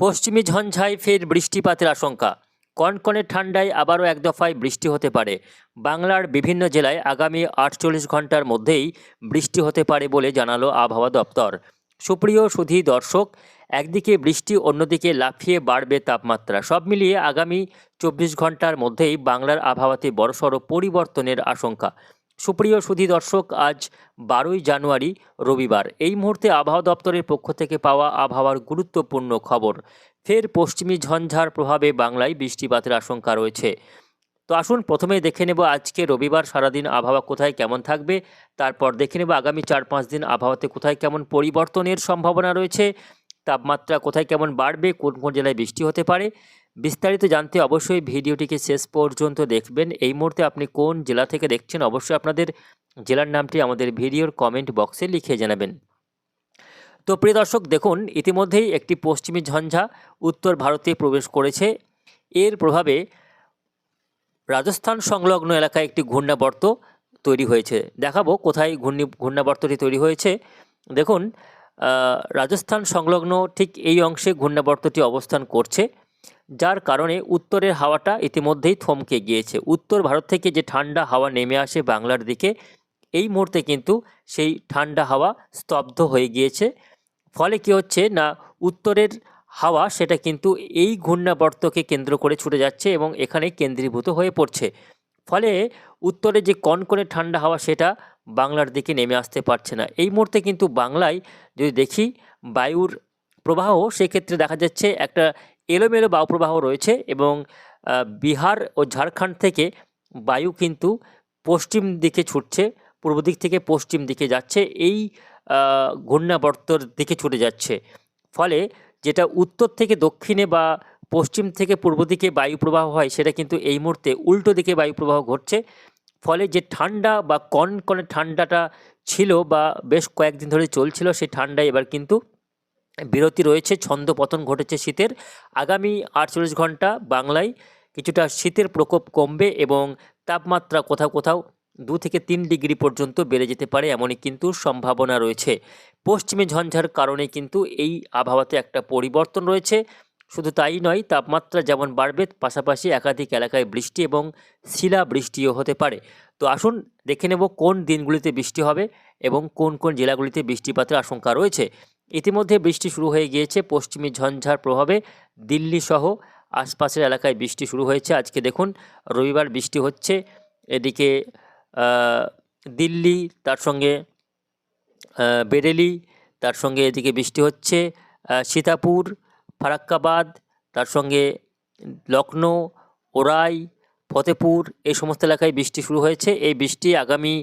পশ্চিমী ঝঞ্ঝায় ফের বৃষ্টিপাতের আশঙ্কা। কনকনে ঠান্ডায় আবারও এক দফায় বৃষ্টি হতে পারে। বাংলার বিভিন্ন জেলায় আগামী আটচল্লিশ ঘণ্টার মধ্যেই বৃষ্টি হতে পারে বলে জানালো আবহাওয়া দপ্তর। সুপ্রিয় সুধী দর্শক, একদিকে বৃষ্টি অন্যদিকে লাফিয়ে বাড়বে তাপমাত্রা। সব মিলিয়ে আগামী চব্বিশ ঘণ্টার মধ্যেই বাংলার আবহাওয়াতে বড়সড় পরিবর্তনের আশঙ্কা। সুপ্রিয় সুধী দর্শক, আজ বারোই জানুয়ারি, রবিবার। এই মুহূর্তে আবহাওয়া দপ্তরের পক্ষ থেকে পাওয়া আবহাওয়ার গুরুত্বপূর্ণ খবর। ফের পশ্চিমী ঝঞ্ঝার প্রভাবে বাংলায় বৃষ্টিপাতের আশঙ্কা রয়েছে। তো আসুন প্রথমে দেখে নেব আজকে রবিবার সারাদিন আবহাওয়া কোথায় কেমন থাকবে। তারপর দেখে নেব আগামী চার পাঁচ দিন আবহাওয়াতে কোথায় কেমন পরিবর্তনের সম্ভাবনা রয়েছে। তাপমাত্রা কোথায় কেমন বাড়বে, কোন কোন জেলায় বৃষ্টি হতে পারে, বিস্তারিত জানতে অবশ্যই ভিডিওটিকে শেষ পর্যন্ত দেখবেন। এই মুহূর্তে আপনি কোন জেলা থেকে দেখছেন, অবশ্যই আপনাদের জেলার নামটি আমাদের ভিডিওর কমেন্ট বক্সে লিখে জানাবেন। তো প্রিয় দর্শক, দেখুন, ইতিমধ্যেই একটি পশ্চিমী ঝঞ্ঝা উত্তর ভারতে প্রবেশ করেছে। এর প্রভাবে রাজস্থান সংলগ্ন এলাকায় একটি ঘূর্ণাবর্ত তৈরি হয়েছে। দেখাবো কোথায় ঘূর্ণি, ঘূর্ণাবর্তটি তৈরি হয়েছে। দেখুন রাজস্থান সংলগ্ন ঠিক এই অংশে ঘূর্ণাবর্তটি অবস্থান করছে, যার কারণে উত্তরের হাওয়াটা ইতিমধ্যেই থমকে গিয়েছে। উত্তর ভারত থেকে যে ঠান্ডা হাওয়া নেমে আসে বাংলার দিকে, এই মুহূর্তে কিন্তু সেই ঠান্ডা হাওয়া স্তব্ধ হয়ে গিয়েছে। ফলে কী হচ্ছে না, উত্তরের হাওয়া সেটা কিন্তু এই ঘূর্ণাবর্তকে কেন্দ্র করে ছুটে যাচ্ছে এবং এখানে কেন্দ্রীভূত হয়ে পড়ছে। ফলে উত্তরে যে কনকনে ঠান্ডা হাওয়া সেটা বাংলার দিকে নেমে আসতে পারছে না। এই মুহূর্তে কিন্তু বাংলায় যদি দেখি বায়ুর প্রবাহ, সেক্ষেত্রে দেখা যাচ্ছে একটা এলোমেলো বায়ু প্রবাহ রয়েছে এবং বিহার ও ঝাড়খণ্ড থেকে বায়ু কিন্তু পশ্চিম দিকে ছুটছে, পূর্ব দিক থেকে পশ্চিম দিকে যাচ্ছে, এই ঘূর্ণাবর্তর দিকে ছুটে যাচ্ছে। ফলে যেটা উত্তর থেকে দক্ষিণে বা পশ্চিম থেকে পূর্ব দিকে বায়ু প্রবাহ হয়, সেটা কিন্তু এই মুহূর্তে উল্টো দিকে বায়ু প্রবাহ ঘটছে। ফলে যে ঠান্ডা বা কনকনে ঠান্ডাটা ছিল বা বেশ কয়েকদিন ধরে চলছিল সেই ঠান্ডা এবার কিন্তু বিরতি রয়েছে ছন্দপতন ঘটেছে শীতের। আগামী আটচল্লিশ ঘণ্টা বাংলায় কিছুটা শীতের প্রকোপ কমবে এবং তাপমাত্রা কোথাও কোথাও দু থেকে তিন ডিগ্রি পর্যন্ত বেড়ে যেতে পারে, এমনই কিন্তু সম্ভাবনা রয়েছে। পশ্চিমে ঝঞ্ঝার কারণে কিন্তু এই আবহাওয়াতে একটা পরিবর্তন রয়েছে। শুধু তাই নয়, তাপমাত্রা যেমন বাড়বে, পাশাপাশি একাধিক এলাকায় বৃষ্টি এবং শিলা বৃষ্টিও হতে পারে। তো আসুন দেখে নেব কোন দিনগুলিতে বৃষ্টি হবে এবং কোন কোন জেলাগুলিতে বৃষ্টিপাতের আশঙ্কা রয়েছে। ইতিমধ্যে বৃষ্টি শুরু হয়ে গিয়েছে পশ্চিমী ঝঞ্ঝার প্রভাবে। দিল্লি সহ আশপাশের এলাকায় বৃষ্টি শুরু হয়েছে। আজকে দেখুন, রবিবার বৃষ্টি হচ্ছে। এদিকে দিল্লি, তার সঙ্গে বেরেলি, তার সঙ্গে এদিকে বৃষ্টি হচ্ছে। সীতাপুর ফারাক্কাবাদ, তার সঙ্গে লখনৌ ওরাই, ফতেপুর, এই সমস্ত এলাকায় বৃষ্টি শুরু হয়েছে। এই বৃষ্টি আগামী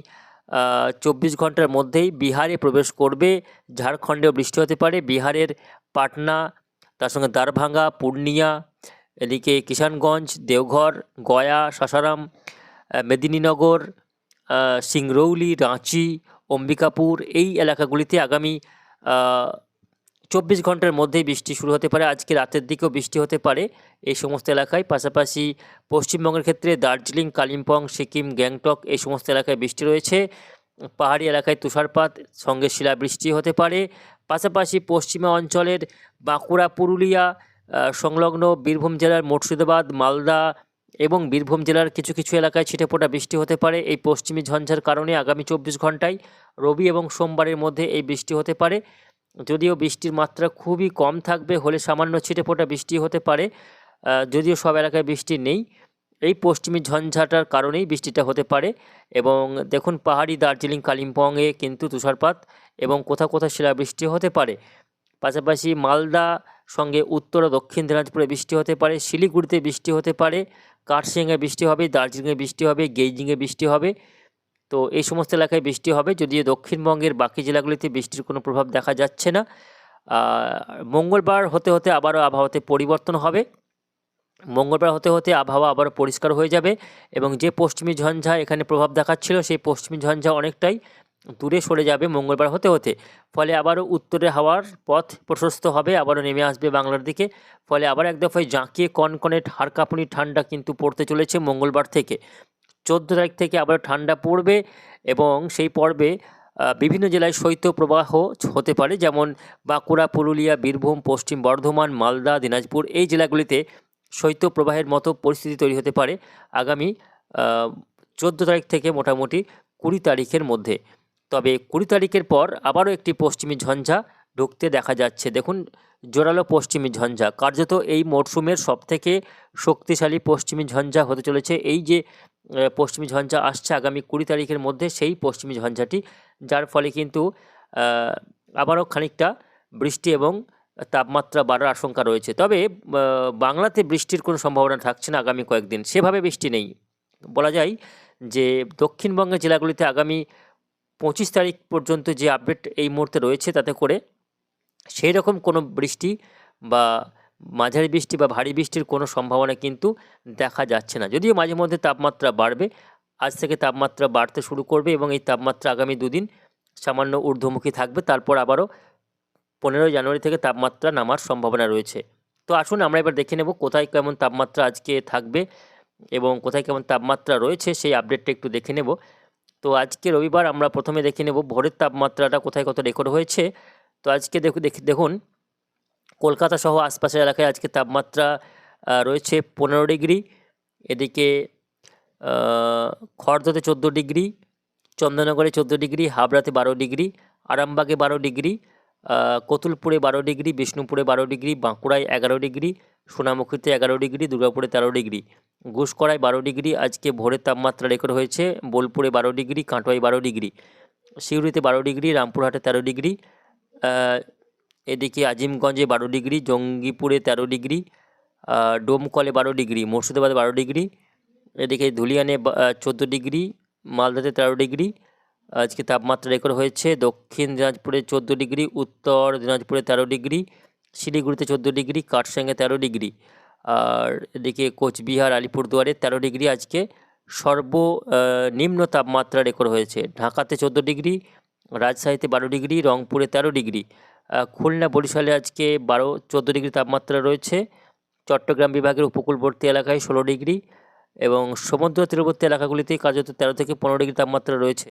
চব্বিশ ঘণ্টার মধ্যেই বিহারে প্রবেশ করবে। ঝাড়খণ্ডেও বৃষ্টি হতে পারে। বিহারের পাটনা, তার সঙ্গে দারভাঙ্গা, পূর্ণিয়া, এদিকে কিষানগঞ্জ, দেওঘর, গয়া, সাসারাম মেদিনীনগর সিংরৌলি, রাঁচি, অম্বিকাপুর, এই এলাকাগুলিতে আগামী চব্বিশ ঘণ্টার মধ্যেই বৃষ্টি শুরু হতে পারে। আজকে রাতের দিকেও বৃষ্টি হতে পারে। এই সমস্ত এলাকায়, পাশাপাশি পশ্চিমবঙ্গের ক্ষেত্রে দার্জিলিং, কালিম্পং, সিকিম, গ্যাংটক এই সমস্ত এলাকায় বৃষ্টি রয়েছে। পাহাড়ি এলাকায় তুষারপাত, সঙ্গে শিলাবৃষ্টি হতে পারে। পাশাপাশি পশ্চিমা অঞ্চলের বাঁকুড়া, পুরুলিয়া সংলগ্ন বীরভূম জেলার মুর্শিদাবাদ, মালদা এবং বীরভূম জেলার কিছু কিছু এলাকায় ছিটেফোঁটা বৃষ্টি হতে পারে। এই পশ্চিমী ঝঞ্ঝার কারণে আগামী চব্বিশ ঘন্টায় রবি এবং সোমবারের মধ্যে এই বৃষ্টি হতে পারে। যদিও বৃষ্টির মাত্রা খুবই কম থাকবে, হলে সামান্য ছিটে ছিটেফোঁটা বৃষ্টি হতে পারে যদিও সব এলাকায় বৃষ্টি নেই। এই পশ্চিমী ঝঞ্ঝাটার কারণেই বৃষ্টিটা হতে পারে এবং দেখুন পাহাড়ি দার্জিলিং, কালিম্পংয়ে কিন্তু তুষারপাত এবং কোথাও কোথাও শিলাবৃষ্টি হতে পারে। পাশাপাশি মালদা সঙ্গে উত্তর ও দক্ষিণ দিনাজপুরে বৃষ্টি হতে পারে, শিলিগুড়িতে বৃষ্টি হতে পারে কার্শিয়াংয়ে বৃষ্টি হবে, দার্জিলিংয়ে বৃষ্টি হবে, গেইজিংয়ে বৃষ্টি হবে। তো এই সমস্ত এলাকায় বৃষ্টি হবে, যদিও দক্ষিণবঙ্গের বাকি জেলাগুলিতে বৃষ্টির কোনো প্রভাব দেখা যাচ্ছে না। মঙ্গলবার হতে হতে আবারও আবহাওয়াতে পরিবর্তন হবে। মঙ্গলবার হতে হতে আবহাওয়া আবারও পরিষ্কার হয়ে যাবে এবং যে পশ্চিমী ঝঞ্ঝা এখানে প্রভাব দেখাচ্ছিল, সেই পশ্চিমী ঝঞ্ঝা অনেকটাই দূরে সরে যাবে মঙ্গলবার হতে হতে। ফলে আবারও উত্তরে হাওয়ার পথ প্রশস্ত হবে, আবারও নেমে আসবে বাংলার দিকে। ফলে আবার এক দফায় জাঁকিয়ে কনকনে হাড় কাঁপুনি ঠান্ডা কিন্তু পড়তে চলেছে মঙ্গলবার থেকে। চোদ্দ তারিখ থেকে আবার ঠান্ডা পড়বে এবং সেই পর্বে বিভিন্ন জেলায় শৈত্যপ্রবাহ হতে পারে, যেমন বাঁকুড়া, পুরুলিয়া, বীরভূম, পশ্চিম বর্ধমান, মালদা, দিনাজপুর, এই জেলাগুলিতে শৈত্যপ্রবাহের মতো পরিস্থিতি তৈরি হতে পারে আগামী চোদ্দ তারিখ থেকে মোটামুটি কুড়ি তারিখের মধ্যে। তবে কুড়ি তারিখের পর আবারও একটি পশ্চিমী ঝঞ্ঝা ঢুকতে দেখা যাচ্ছে। দেখুন, জোরালো পশ্চিমী ঝঞ্ঝা। কার্যত এই মরশুমের সবথেকে শক্তিশালী পশ্চিমী ঝঞ্ঝা হতে চলেছে। এই যে পশ্চিমী ঝঞ্ঝা আসছে আগামী কুড়ি তারিখের মধ্যে, সেই পশ্চিমী ঝঞ্ঝাটি, যার ফলে কিন্তু আবারও খানিকটা বৃষ্টি এবং তাপমাত্রা বাড়ার আশঙ্কা রয়েছে। তবে বাংলাতে বৃষ্টির কোনো সম্ভাবনা থাকছে না আগামী কয়েকদিন। সেভাবে বৃষ্টি নেই। বলা যায় যে, দক্ষিণবঙ্গের জেলাগুলিতে আগামী পঁচিশ তারিখ পর্যন্ত যে আপডেট এই মুহূর্তে রয়েছে, তাতে করে সেই রকম কোনো বৃষ্টি বা মাঝারি বৃষ্টি বা ভারী বৃষ্টির কোনো সম্ভাবনা কিন্তু দেখা যাচ্ছে না। যদিও মাঝে মধ্যে তাপমাত্রা বাড়বে, আজ থেকে তাপমাত্রা বাড়তে শুরু করবে এবং এই তাপমাত্রা আগামী দুদিন সামান্য ঊর্ধ্বমুখী থাকবে। তারপর আবারও পনেরোই জানুয়ারি থেকে তাপমাত্রা নামার সম্ভাবনা রয়েছে। তো আসুন আমরা এবার দেখে নেব কোথায় কেমন তাপমাত্রা আজকে থাকবে এবং কোথায় কেমন তাপমাত্রা রয়েছে সেই আপডেটটা একটু দেখে নেব। তো আজকে রবিবার আমরা প্রথমে দেখে নেব ভোরের তাপমাত্রাটা কোথায় কত রেকর্ড হয়েছে। তো আজকে দেখুন দেখুন, কলকাতা সহ আশপাশের এলাকায় আজকে তাপমাত্রা রয়েছে পনেরো ডিগ্রি। এদিকে খড়দতে চোদ্দ ডিগ্রি, চন্দননগরে চোদ্দ ডিগ্রি, হাবড়াতে বারো ডিগ্রি, আরামবাগে বারো ডিগ্রি কতুলপুরে বারো ডিগ্রি, বিষ্ণুপুরে বারো ডিগ্রি, বাঁকুড়ায় এগারো ডিগ্রি, সোনামুখীতে এগারো ডিগ্রি, দুর্গাপুরে তেরো ডিগ্রি। ঘুষকরায় বারো ডিগ্রি, আজকে ভোরের তাপমাত্রা রেকর্ড হয়েছে বোলপুরে বারো ডিগ্রি, কাটোয়ায় বারো ডিগ্রি, সিউড়িতে বারো ডিগ্রি, রামপুরহাটে তেরো ডিগ্রি এদিকে আজিমগঞ্জে বারো ডিগ্রি জঙ্গিপুরে তেরো ডিগ্রি ডোমকলে বারো ডিগ্রি মুর্শিদাবাদে বারো ডিগ্রি এদিকে ধুলিয়ানে চোদ্দ ডিগ্রি মালদাতে তেরো ডিগ্রি আজকে তাপমাত্রা রেকর্ড হয়েছে দক্ষিণ দিনাজপুরে চোদ্দ ডিগ্রি উত্তর দিনাজপুরে তেরো ডিগ্রি শিলিগুড়িতে চোদ্দ ডিগ্রি কাটসাঙ্গে তেরো ডিগ্রি আর এদিকে কোচবিহার আলিপুরদুয়ারে তেরো ডিগ্রি আজকে সর্ব আহ, নিম্ন তাপমাত্রা রেকর্ড হয়েছে। ঢাকাতে চোদ্দ ডিগ্রি রাজশাহীতে বারো ডিগ্রি, রংপুরে তেরো ডিগ্রি। খুলনা বরিশালে আজকে বারো, চোদ্দ ডিগ্রি তাপমাত্রা রয়েছে। চট্টগ্রাম বিভাগের উপকূলবর্তী এলাকায় ষোলো ডিগ্রি এবং সমুদ্র তীরবর্তী এলাকাগুলিতে কার্যত তেরো থেকে পনেরো ডিগ্রি তাপমাত্রা রয়েছে।